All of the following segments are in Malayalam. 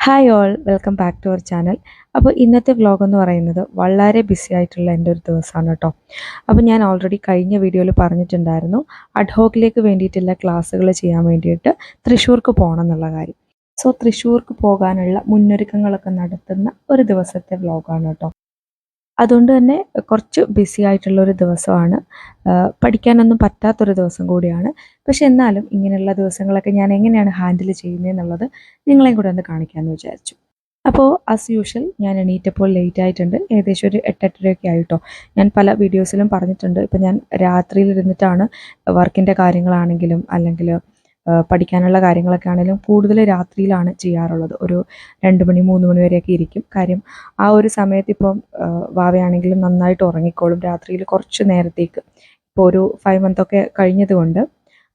Hi all welcome back to our channel അപ്പോൾ ഇന്നത്തെ വ്ലോഗ് എന്ന് പറയുന്നത് വളരെ ബിസി ആയിട്ടുള്ള എന്റെ ഒരു ദിവസമാണ് കേട്ടോ അപ്പോൾ ഞാൻ ഓൾറെഡി കഴിഞ്ഞ വീഡിയോയിൽ പറഞ്ഞിട്ടുണ്ടായിരുന്നു അഡ്ഹോക്കിലേക്ക് വേണ്ടിയിട്ടുള്ള ക്ലാസ്സുകൾ ചെയ്യാൻ വേണ്ടിയിട്ട് തൃശ്ശൂർക്ക് പോകണം എന്നുള്ള കാര്യം. സോ തൃശ്ശൂർക്ക് പോകാനുള്ള മുന്നൊരുക്കങ്ങളൊക്കെ നടത്തുന്ന ഒരു ദിവസത്തെ വ്ലോഗാണ് കേട്ടോ അതുകൊണ്ട് തന്നെ കുറച്ച് ബിസി ആയിട്ടുള്ളൊരു ദിവസമാണ്. പഠിക്കാനൊന്നും പറ്റാത്തൊരു ദിവസം കൂടിയാണ്. പക്ഷെ എന്നാലും ഇങ്ങനെയുള്ള ദിവസങ്ങളൊക്കെ ഞാൻ എങ്ങനെയാണ് ഹാൻഡിൽ ചെയ്യുന്നത് എന്നുള്ളത് നിങ്ങളെയും കൂടെ ഒന്ന് കാണിക്കാമെന്ന് വിചാരിച്ചു. അപ്പോൾ ആസ് യൂഷ്വൽ ഞാൻ എണീറ്റപ്പോൾ ലേറ്റ് ആയിട്ടുണ്ട്. ഏകദേശം ഒരു എട്ടെട്ടരയൊക്കെ ആയിട്ടോ. ഞാൻ പല വീഡിയോസിലും പറഞ്ഞിട്ടുണ്ട്. ഇപ്പം ഞാൻ രാത്രിയിൽ ഇരുന്നിട്ടാണ് വർക്കിന്റെ കാര്യങ്ങളാണെങ്കിലും അല്ലെങ്കിൽ പഠിക്കാനുള്ള കാര്യങ്ങളൊക്കെ ആണെങ്കിലും കൂടുതൽ രാത്രിയിലാണ് ചെയ്യാറുള്ളത്. ഒരു രണ്ട് മണി മൂന്ന് മണി വരെയൊക്കെ ഇരിക്കും. കാര്യം ആ ഒരു സമയത്ത് ഇപ്പം വാവയാണെങ്കിലും നന്നായിട്ട് ഉറങ്ങിക്കോളും. രാത്രിയിൽ കുറച്ച് നേരത്തേക്ക്. ഇപ്പോൾ ഒരു ഫൈവ് മന്തൊക്കെ കഴിഞ്ഞത് കൊണ്ട്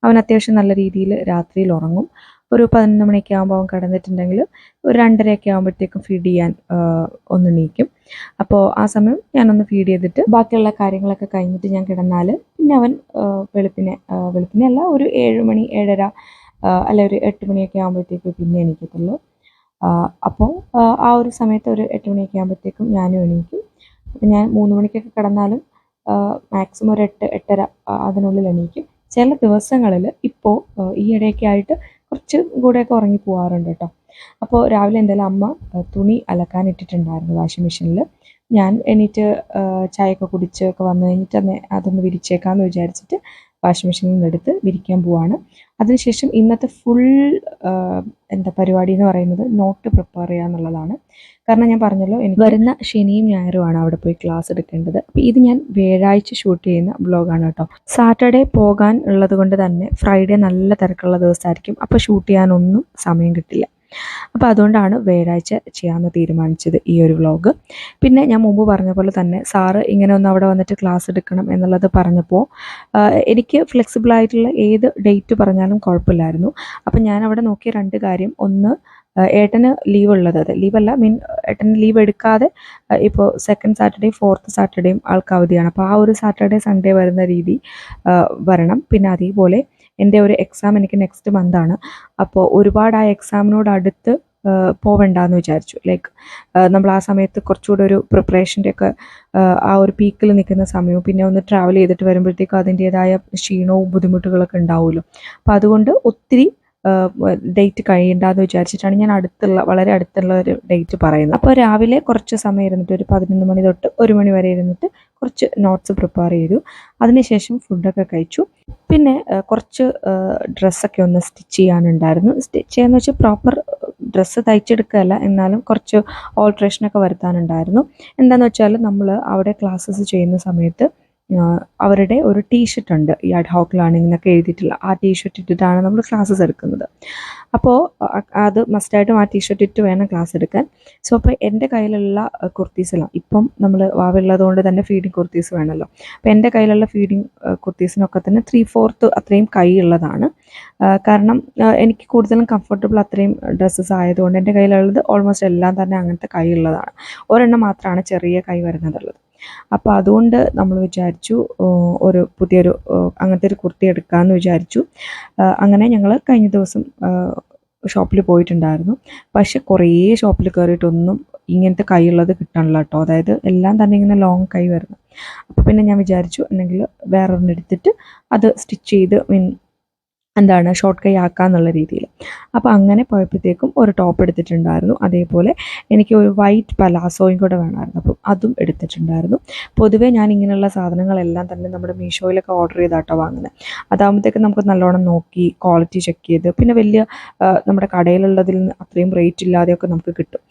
അവൻ അത്യാവശ്യം നല്ല രീതിയിൽ രാത്രിയിൽ ഉറങ്ങും. ഒരു പതിനൊന്ന് മണിയൊക്കെ ആകുമ്പോൾ അവൻ കിടന്നിട്ടുണ്ടെങ്കിൽ ഒരു രണ്ടരയൊക്കെ ആകുമ്പോഴത്തേക്കും ഫീഡ് ചെയ്യാൻ ആ, ഒന്ന് നീക്കും. അപ്പോൾ ആ സമയം ഞാനൊന്ന് ഫീഡ് ചെയ്തിട്ട് ബാക്കിയുള്ള കാര്യങ്ങളൊക്കെ കഴിഞ്ഞിട്ട് ഞാൻ കിടന്നാൽ പിന്നെ അവൻ വെളുപ്പിനെ വെളുപ്പിനെ അല്ല ഒരു ഏഴ് മണി ഏഴര അല്ല ഒരു എട്ട് മണിയൊക്കെ ആകുമ്പോഴത്തേക്ക് പിന്നെ എണീക്കത്തുള്ളൂ. അപ്പോൾ ആ ഒരു സമയത്ത് ഒരു എട്ട് മണിയൊക്കെ ആകുമ്പോഴത്തേക്കും ഞാനും എണീക്കും. അപ്പം ഞാൻ മൂന്ന് മണിക്കൊക്കെ കിടന്നാലും മാക്സിമം ഒരു എട്ട് എട്ടര അതിനുള്ളിൽ എണീക്കും. ചില ദിവസങ്ങളിൽ ഇപ്പോൾ ഈ ആയിട്ട് കുറച്ച് കൂടെയൊക്കെ ഉറങ്ങി പോകാറുണ്ട് കേട്ടോ. അപ്പോൾ രാവിലെ എന്തായാലും അമ്മ തുണി അലക്കാൻ ഇട്ടിട്ടുണ്ടായിരുന്നു വാഷിംഗ് മെഷീനിൽ ഞാൻ എണീറ്റ് ചായയൊക്കെ കുടിച്ചൊക്കെ വന്നു കഴിഞ്ഞിട്ട് തന്നെ അതൊന്ന് വിരിച്ചേക്കാമെന്ന് വിചാരിച്ചിട്ട് വാഷിംഗ് മെഷീനിൽ നിന്ന് എടുത്ത് വിരിക്കാൻ പോവാണ്. അതിനുശേഷം ഇന്നത്തെ ഫുൾ എന്താ പരിപാടി എന്ന് പറയുന്നത് നോട്ട് പ്രിപ്പയർ ചെയ്യുക എന്നുള്ളതാണ്. കാരണം ഞാൻ പറഞ്ഞല്ലോ എനിക്ക് വരുന്ന ശനിയും ഞായറുമാണ് അവിടെ പോയി ക്ലാസ് എടുക്കേണ്ടത്. അപ്പോൾ ഇത് ഞാൻ വ്യാഴാഴ്ച ഷൂട്ട് ചെയ്യുന്ന ബ്ലോഗാണ് കേട്ടോ. സാറ്റർഡേ പോകാൻ ഉള്ളത് കൊണ്ട് തന്നെ ഫ്രൈഡേ നല്ല തിരക്കുള്ള ദിവസമായിരിക്കും. അപ്പോൾ ഷൂട്ട് ചെയ്യാനൊന്നും സമയം കിട്ടില്ല. അപ്പോൾ അതുകൊണ്ടാണ് വ്യാഴാഴ്ച ചെയ്യാമെന്ന് തീരുമാനിച്ചത് ഈ ഒരു വ്ലോഗ്. പിന്നെ ഞാൻ മുമ്പ് പറഞ്ഞ പോലെ തന്നെ സാറ് ഇങ്ങനെ ഒന്ന് അവിടെ വന്നിട്ട് ക്ലാസ് എടുക്കണം എന്നുള്ളത് പറഞ്ഞപ്പോൾ എനിക്ക് ഫ്ലെക്സിബിൾ ആയിട്ടുള്ള ഏത് ഡേറ്റ് പറഞ്ഞാലും കുഴപ്പമില്ലായിരുന്നു. അപ്പം ഞാൻ അവിടെ നോക്കിയ രണ്ട് കാര്യം. ഒന്ന് ഏട്ടന് ലീവ് ഉള്ളത്. അതെ ലീവല്ല മീൻ ഏട്ടന് ലീവ് എടുക്കാതെ ഇപ്പോൾ സെക്കൻഡ് സാറ്റർഡേ ഫോർത്ത് സാറ്റർഡേയും ആൾക്ക് അവധിയാണ് അപ്പോൾ ആ ഒരു സാറ്റർഡേ സൺഡേ വരുന്ന രീതി വരണം. പിന്നെ അതേപോലെ എന്റെ ഒരു എക്സാം എനിക്ക് നെക്സ്റ്റ് മന്താണ് അപ്പോൾ ഒരുപാട് ആ എക്സാമിനോട് അടുത്ത് പോവണ്ടെന്ന് വിചാരിച്ചു. ലൈക്ക് നമ്മൾ ആ സമയത്ത് കുറച്ചുകൂടെ ഒരു പ്രിപ്പറേഷന്റെ ഒക്കെ ആ ഒരു പീക്കിൽ നിൽക്കുന്ന സമയവും പിന്നെ ഒന്ന് ട്രാവൽ ചെയ്തിട്ട് വരുമ്പോഴത്തേക്കും അതിന്റേതായ ക്ഷീണവും ബുദ്ധിമുട്ടുകളൊക്കെ ഉണ്ടാവുമല്ലോ. അപ്പോൾ അതുകൊണ്ട് ഒത്തിരി ഡേറ്റ് കഴിയണ്ടെന്ന് വിചാരിച്ചിട്ടാണ് ഞാൻ അടുത്തുള്ള വളരെ അടുത്തുള്ള ഒരു ഡേറ്റ് പറയുന്നത്. അപ്പോൾ രാവിലെ കുറച്ച് സമയം ഇരുന്നിട്ട് ഒരു പതിനൊന്ന് മണി തൊട്ട് ഒരു മണി വരെ ഇരുന്നിട്ട് കുറച്ച് നോട്ട്സ് പ്രിപ്പയർ ചെയ്തു. അതിനുശേഷം ഫുഡൊക്കെ കഴിച്ചു. പിന്നെ കുറച്ച് ഡ്രസ്സൊക്കെ ഒന്ന് സ്റ്റിച്ച് ചെയ്യാനുണ്ടായിരുന്നു. സ്റ്റിച്ച് ചെയ്യാന്ന് വെച്ചാൽ പ്രോപ്പർ ഡ്രസ്സ് തയ്ച്ചെടുക്കുകയല്ല എന്നാലും കുറച്ച് ഓൾട്രേഷനൊക്കെ വരുത്താനുണ്ടായിരുന്നു. എന്താണെന്ന് വെച്ചാൽ നമ്മൾ അവിടെ ക്ലാസ്സസ് ചെയ്യുന്ന സമയത്ത് അവരുടെ ഒരു ടീഷർട്ട് ഉണ്ട്. ഈ അഡ് ഹോക്ക് ലേണിംഗ് എന്നൊക്കെ എഴുതിയിട്ടുള്ള ആ ടീഷർട്ട് ഇട്ടിട്ടാണ് നമ്മൾ ക്ലാസ്സസ് എടുക്കുന്നത്. അപ്പോൾ അത് മസ്റ്റായിട്ടും ആ ടീഷർട്ട് ഇട്ട് വേണം ക്ലാസ് എടുക്കാൻ. സോ അപ്പോൾ എന്റെ കയ്യിലുള്ള കുർത്തീസെല്ലാം ഇപ്പം നമ്മൾ വാവുള്ളത് കൊണ്ട് തന്നെ ഫീഡിങ് കുർത്തീസ് വേണമല്ലോ. അപ്പോൾ എന്റെ കയ്യിലുള്ള ഫീഡിങ് കുർത്തീസിനൊക്കെ തന്നെ ത്രീ ഫോർത്ത് അത്രയും കൈ ഉള്ളതാണ് കാരണം എനിക്ക് കൂടുതലും കംഫർട്ടബിൾ അത്രയും ഡ്രസ്സസ് ആയതുകൊണ്ട് എന്റെ കയ്യിലുള്ളത് ഓൾമോസ്റ്റ് എല്ലാം തന്നെ അങ്ങനത്തെ കൈ ഉള്ളതാണ് ഒരെണ്ണം മാത്രമാണ് ചെറിയ കൈ വരുന്നതുള്ളത്. അപ്പോൾ അതുകൊണ്ട് നമ്മൾ വിചാരിച്ചു ഒരു പുതിയൊരു അങ്ങനത്തെ ഒരു കുർത്തി എടുക്കാമെന്ന് വിചാരിച്ചു. അങ്ങനെ ഞങ്ങൾ കഴിഞ്ഞ ദിവസം ഷോപ്പിൽ പോയിട്ടുണ്ടായിരുന്നു. പക്ഷെ കുറേ ഷോപ്പിൽ കയറിയിട്ടൊന്നും ഇങ്ങനത്തെ കൈയുള്ളത് കിട്ടണില്ല കേട്ടോ. അതായത് എല്ലാം തന്നെ ഇങ്ങനെ ലോങ് കൈ വരുന്നു. അപ്പോൾ പിന്നെ ഞാൻ വിചാരിച്ചു എന്നെങ്കിൽ വേറൊരെണ്ണം എടുത്തിട്ട് അത് സ്റ്റിച്ച് ചെയ്ത് മീൻ എന്താണ് ഷോർട്ട് കൈ ആക്കാന്നുള്ള രീതിയിൽ. അപ്പോൾ അങ്ങനെ പോയപ്പോഴത്തേക്കും ഒരു ടോപ്പ് എടുത്തിട്ടുണ്ടായിരുന്നു. അതേപോലെ എനിക്ക് ഒരു വൈറ്റ് പലാസോയും കൂടെ വേണമായിരുന്നു. അപ്പം അതും എടുത്തിട്ടുണ്ടായിരുന്നു. പൊതുവേ ഞാൻ ഇങ്ങനെയുള്ള സാധനങ്ങളെല്ലാം തന്നെ നമ്മുടെ മീഷോയിലൊക്കെ ഓർഡർ ചെയ്താട്ടോ വാങ്ങുന്നത് അതാകുമ്പോഴത്തേക്കും നമുക്ക് നല്ലോണം നോക്കി ക്വാളിറ്റി ചെക്ക് ചെയ്ത് പിന്നെ വലിയ നമ്മുടെ കടയിലുള്ളതിൽ നിന്ന് അത്രയും റേറ്റ് ഇല്ലാതെയൊക്കെ നമുക്ക് കിട്ടും.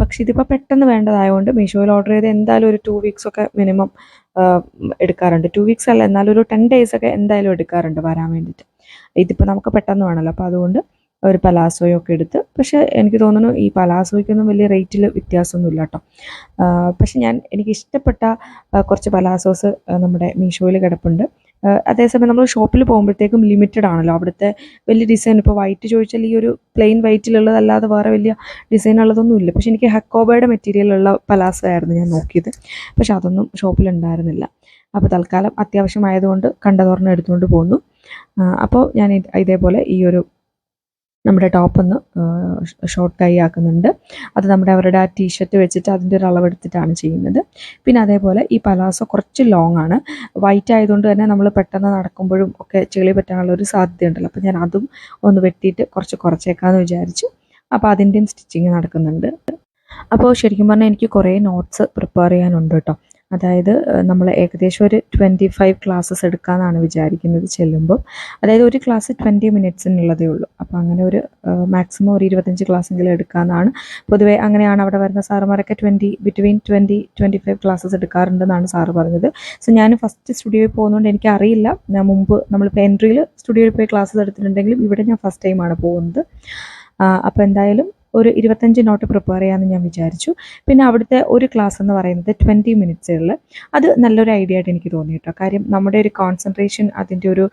പക്ഷേ ഇതിപ്പോൾ പെട്ടെന്ന് വേണ്ടതായതുകൊണ്ട് മീഷോയിൽ ഓർഡർ ചെയ്ത് എന്തായാലും ഒരു ടു വീക്സ് ഒക്കെ മിനിമം എടുക്കാറുണ്ട്. ടു വീക്സ് അല്ല എന്നാലും ഒരു ടെൻ ഡേയ്സ് ഒക്കെ എന്തായാലും എടുക്കാറുണ്ട് വരാൻ വേണ്ടിയിട്ട് ഇതിപ്പോൾ നമുക്ക് പെട്ടെന്ന് വേണമല്ലോ അപ്പോൾ അതുകൊണ്ട് ഒരു പലാസോയൊക്കെ എടുത്ത് പക്ഷേ എനിക്ക് തോന്നുന്നു ഈ പലാസോയ്ക്കൊന്നും വലിയ റേറ്റിൽ വ്യത്യാസമൊന്നുമില്ല കേട്ടോ. പക്ഷെ ഞാൻ എനിക്ക് ഇഷ്ടപ്പെട്ട കുറച്ച് പലാസോസ് നമ്മുടെ മീഷോയിൽ കിടപ്പുണ്ട്. അതേസമയം നമ്മൾ ഷോപ്പിൽ പോകുമ്പോഴത്തേക്കും ലിമിറ്റഡ് ആണല്ലോ. അവിടുത്തെ വലിയ ഡിസൈൻ ഇപ്പോൾ വൈറ്റ് ചോദിച്ചാൽ ഈ ഒരു പ്ലെയിൻ വൈറ്റിലുള്ളതല്ലാതെ വേറെ വലിയ ഡിസൈൻ ഉള്ളതൊന്നും ഇല്ല. പക്ഷെ എനിക്ക് ഹക്കോബയുടെ മെറ്റീരിയലുള്ള പലാസോ ആയിരുന്നു ഞാൻ നോക്കിയത്. പക്ഷെ അതൊന്നും ഷോപ്പിൽ ഉണ്ടായിരുന്നില്ല. അപ്പോൾ തൽക്കാലം അത്യാവശ്യമായതുകൊണ്ട് കണ്ടതോർന്ന് എടുത്തുകൊണ്ട് പോന്നു. അപ്പോൾ ഞാൻ ഇതേപോലെ ഈ ഒരു നമ്മുടെ ടോപ്പ് ഒന്ന് ഷോർട്ട് കൈ ആക്കുന്നുണ്ട്. അത് നമ്മുടെ അവരുടെ ആ ടീഷർട്ട് വെച്ചിട്ട് അതിന്റെ ഒരു അളവെടുത്തിട്ടാണ് ചെയ്യുന്നത്. പിന്നെ അതേപോലെ ഈ പലാസോ കുറച്ച് ലോങ് ആണ്. വൈറ്റ് ആയതുകൊണ്ട് തന്നെ നമ്മൾ പെട്ടെന്ന് നടക്കുമ്പോഴും ഒക്കെ ചെളി പറ്റാനുള്ള ഒരു സാധ്യതയുണ്ടല്ലോ. അപ്പോൾ ഞാൻ അതും ഒന്ന് വെട്ടിയിട്ട് കുറച്ച് കുറച്ചേക്കാന്ന് വിചാരിച്ചു അപ്പോൾ അതിന്റെയും സ്റ്റിച്ചിങ് നടക്കുന്നുണ്ട്. അപ്പോൾ ശരിക്കും പറഞ്ഞാൽ എനിക്ക് കുറേ നോട്ട്സ് പ്രിപ്പയർ ചെയ്യാനുണ്ട് കേട്ടോ. അതായത് നമ്മൾ ഏകദേശം ഒരു ട്വന്റി ഫൈവ് ക്ലാസ്സസ് എടുക്കാമെന്നാണ് വിചാരിക്കുന്നത് ചെല്ലുമ്പോൾ അതായത് ഒരു ക്ലാസ് ട്വന്റി മിനിറ്റ്സിനുള്ളതേ ഉള്ളൂ. അപ്പോൾ അങ്ങനെ ഒരു മാക്സിമം ഒരു ഇരുപത്തഞ്ച് ക്ലാസ്സെങ്കിലും എടുക്കാമെന്നാണ് പൊതുവേ അങ്ങനെയാണ് അവിടെ വരുന്ന സാറുമാരൊക്കെ twenty between twenty twenty five classes എടുക്കാറുണ്ടെന്നാണ് sir പറഞ്ഞത്. സോ ഞാൻ ഫസ്റ്റ് സ്റ്റുഡിയോയിൽ പോകുന്നതുകൊണ്ട് എനിക്കറിയില്ല. ഞാൻ മുമ്പ് നമ്മളിപ്പോൾ എൻട്രിയിൽ സ്റ്റുഡിയോയിൽ പോയി ക്ലാസ്സസ് എടുത്തിട്ടുണ്ടെങ്കിലും ഇവിടെ ഞാൻ ഫസ്റ്റ് ടൈമാണ് പോകുന്നത്. അപ്പോൾ എന്തായാലും ഒരു ഇരുപത്തഞ്ച് നോട്ട് പ്രിപ്പയർ ചെയ്യാമെന്ന് ഞാൻ വിചാരിച്ചു. പിന്നെ അവിടുത്തെ ഒരു ക്ലാസ് എന്ന് പറയുന്നത് ട്വന്റി മിനിറ്റ്സുകളിൽ അത് നല്ലൊരു ഐഡിയ ആയിട്ട് എനിക്ക് തോന്നി കേട്ടോ. കാര്യം നമ്മുടെ ഒരു കോൺസെൻട്രേഷൻ അതിന്റെ ഒരു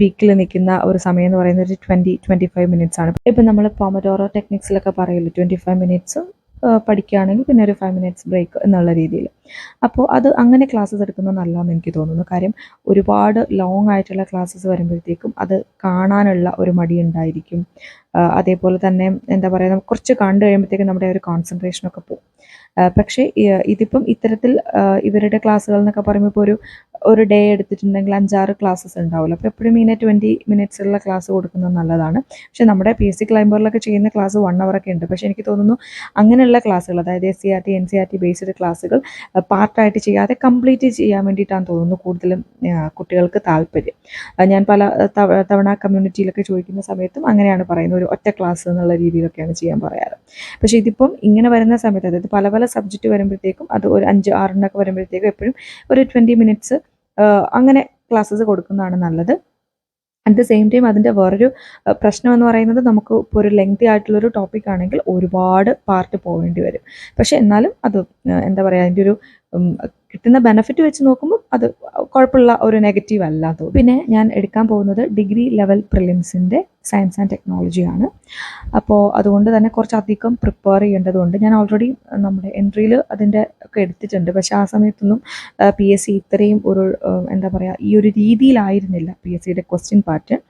പീക്കിൽ നിൽക്കുന്ന ഒരു സമയം എന്ന് പറയുന്നത് ഒരു ട്വന്റി ട്വന്റി ഫൈവ് മിനിറ്റ്സ് ആണ്. ഇപ്പം നമ്മൾ പോമഡോറോ ടെക്നിക്സിലൊക്കെ പറയുള്ളൂ ട്വന്റി ഫൈവ് മിനിറ്റ്സ് പഠിക്കുകയാണെങ്കിൽ പിന്നെ ഒരു ഫൈവ് മിനിറ്റ്സ് ബ്രേക്ക് എന്നുള്ള രീതിയിൽ. അപ്പോൾ അത് അങ്ങനെ ക്ലാസ്സസ് എടുക്കുന്നത് നല്ലതെന്ന് എനിക്ക് തോന്നുന്നു. കാര്യം ഒരുപാട് ലോങ് ആയിട്ടുള്ള ക്ലാസ്സസ് വരുമ്പോഴത്തേക്കും അത് കാണാനുള്ള ഒരു മടി ഉണ്ടായിരിക്കും. അതേപോലെ തന്നെ എന്താ പറയുക കുറച്ച് കണ്ടു കഴിയുമ്പോഴത്തേക്കും നമ്മുടെ ഒരു കോൺസെൻട്രേഷനൊക്കെ പോകും പക്ഷേ ഇതിപ്പം ഇത്തരത്തിൽ ഇവരുടെ ക്ലാസ്സുകൾ എന്നൊക്കെ പറയുമ്പോൾ ഇപ്പോൾ ഒരു ഒരു ഡേ എടുത്തിട്ടുണ്ടെങ്കിൽ അഞ്ചാറ് ക്ലാസ്സസ് ഉണ്ടാവുമല്ലോ. അപ്പോൾ എപ്പോഴും ഇങ്ങനെ ട്വന്റി മിനിറ്റ്സുള്ള ക്ലാസ് കൊടുക്കുന്നത് നല്ലതാണ്. പക്ഷേ നമ്മുടെ പി എസ് സി ക്ലൈംബറിലൊക്കെ ചെയ്യുന്ന ക്ലാസ് വൺ അവറൊക്കെ ഉണ്ട്. പക്ഷേ എനിക്ക് തോന്നുന്നു അങ്ങനെയുള്ള ക്ലാസ്സുകൾ അതായത് S C R T N C R T based ക്ലാസ്സുകൾ പാർട്ടായിട്ട് ചെയ്യാതെ കംപ്ലീറ്റ് ചെയ്യാൻ വേണ്ടിയിട്ടാണ് തോന്നുന്നു കൂടുതലും കുട്ടികൾക്ക് താല്പര്യം. ഞാൻ പല തവ- തവണ കമ്മ്യൂണിറ്റിയിലൊക്കെ ചോദിക്കുന്ന സമയത്തും അങ്ങനെയാണ് പറയുന്നത്. ഒരു ഒറ്റ ക്ലാസ് എന്നുള്ള രീതിയിലൊക്കെയാണ് ചെയ്യാൻ പറയാറ്. പക്ഷേ ഇതിപ്പം ഇങ്ങനെ വരുന്ന സമയത്ത് അതായത് പല പല സബ്ജക്റ്റ് വരുമ്പോഴത്തേക്കും അത് ഒരു അഞ്ച് ആറെണ്ണൊക്കെ വരുമ്പോഴത്തേക്കും എപ്പോഴും ഒരു ട്വന്റി മിനിറ്റ്സ് അങ്ങനെ ക്ലാസ്സസ് കൊടുക്കുന്നതാണ് നല്ലത്. അറ്റ് ദ സെയിം ടൈം അതിന്റെ വേറൊരു പ്രശ്നം എന്ന് പറയുന്നത് നമുക്ക് ഇപ്പോൾ ഒരു ലെങ്തി ആയിട്ടുള്ളൊരു ടോപ്പിക് ആണെങ്കിൽ ഒരുപാട് പാർട്ട് പോകേണ്ടി വരും. പക്ഷേ എന്നാലും അത് എന്താ പറയുക അതിന്റെ ഒരു കിട്ടുന്ന ബെനഫിറ്റ് വെച്ച് നോക്കുമ്പോൾ അത് കുഴപ്പമുള്ള ഒരു നെഗറ്റീവ് അല്ല പിന്നെ ഞാൻ എടുക്കാൻ പോകുന്നത് ഡിഗ്രി ലെവൽ പ്രിലിംസിന്റെ സയൻസ് ആൻഡ് ടെക്നോളജിയാണ് അപ്പോൾ അതുകൊണ്ട് തന്നെ കുറച്ചധികം പ്രിപ്പയർ ചെയ്യേണ്ടതുണ്ട്. ഞാൻ ഓൾറെഡി നമ്മുടെ എൻട്രിയിൽ അതിന്റെ ഒക്കെ എടുത്തിട്ടുണ്ട്. പക്ഷേ ആ സമയത്തൊന്നും പി എസ് സി ഇത്രയും ഒരു എന്താ പറയുക ഈ ഒരു രീതിയിലായിരുന്നില്ല പി എസ് സിയുടെ ക്വസ്റ്റ്യൻ പാറ്റേൺ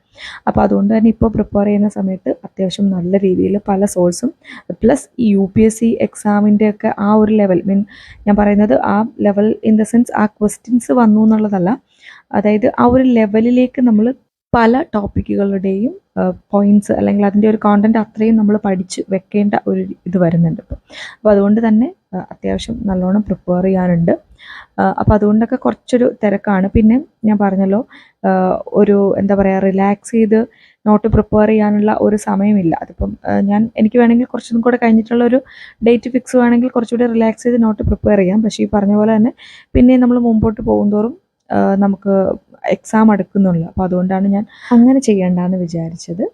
അപ്പോൾ അതുകൊണ്ട് തന്നെ ഇപ്പോൾ പ്രിപ്പയർ ചെയ്യുന്ന സമയത്ത് അത്യാവശ്യം നല്ല രീതിയിൽ പല സോഴ്സും പ്ലസ് ഈ യു പി എസ് സി എക്സാമിന്റെ ഒക്കെ ആ ഒരു ലെവൽ മീൻ ഞാൻ പറയുന്നത് ആ ലെവൽ ഇൻ ദ സെൻസ് ആ ക്വസ്റ്റ്യൻസ് വന്നു എന്നുള്ളതല്ല. അതായത് ആ ഒരു ലെവലിലേക്ക് നമ്മൾ പല ടോപ്പിക്കുകളുടെയും പോയിന്റ്സ് അല്ലെങ്കിൽ അതിന്റെ ഒരു കോണ്ടന്റ് അത്രയും നമ്മൾ പഠിച്ച് വെക്കേണ്ട ഒരു ഇത് വരുന്നുണ്ട് ഇപ്പോൾ അപ്പോൾ അതുകൊണ്ട് തന്നെ അത്യാവശ്യം നല്ലോണം പ്രിപ്പയർ ചെയ്യാനുണ്ട്. അപ്പോൾ അതുകൊണ്ടൊക്കെ കുറച്ചൊരു തിരക്കാണ്. പിന്നെ ഞാൻ പറഞ്ഞല്ലോ ഒരു എന്താ പറയുക റിലാക്സ് ചെയ്ത് നോട്ട് പ്രിപ്പയർ ചെയ്യാനുള്ള ഒരു സമയമില്ല. അതിപ്പം ഞാൻ എനിക്ക് വേണമെങ്കിൽ കുറച്ചും കൂടെ കഴിഞ്ഞിട്ടുള്ള ഒരു ഡേറ്റ് ഫിക്സ് വേണമെങ്കിൽ കുറച്ചുകൂടി റിലാക്സ് ചെയ്ത് നോട്ട് പ്രിപ്പയർ ചെയ്യാം. പക്ഷേ ഈ പറഞ്ഞ പോലെ തന്നെ പിന്നെ നമ്മൾ മുമ്പോട്ട് പോകുന്തോറും നമുക്ക് എക്സാം അടുക്കുന്നുള്ളൂ. അപ്പോൾ അതുകൊണ്ടാണ് ഞാൻ അങ്ങനെ ചെയ്യേണ്ടെന്ന് വിചാരിച്ചത്.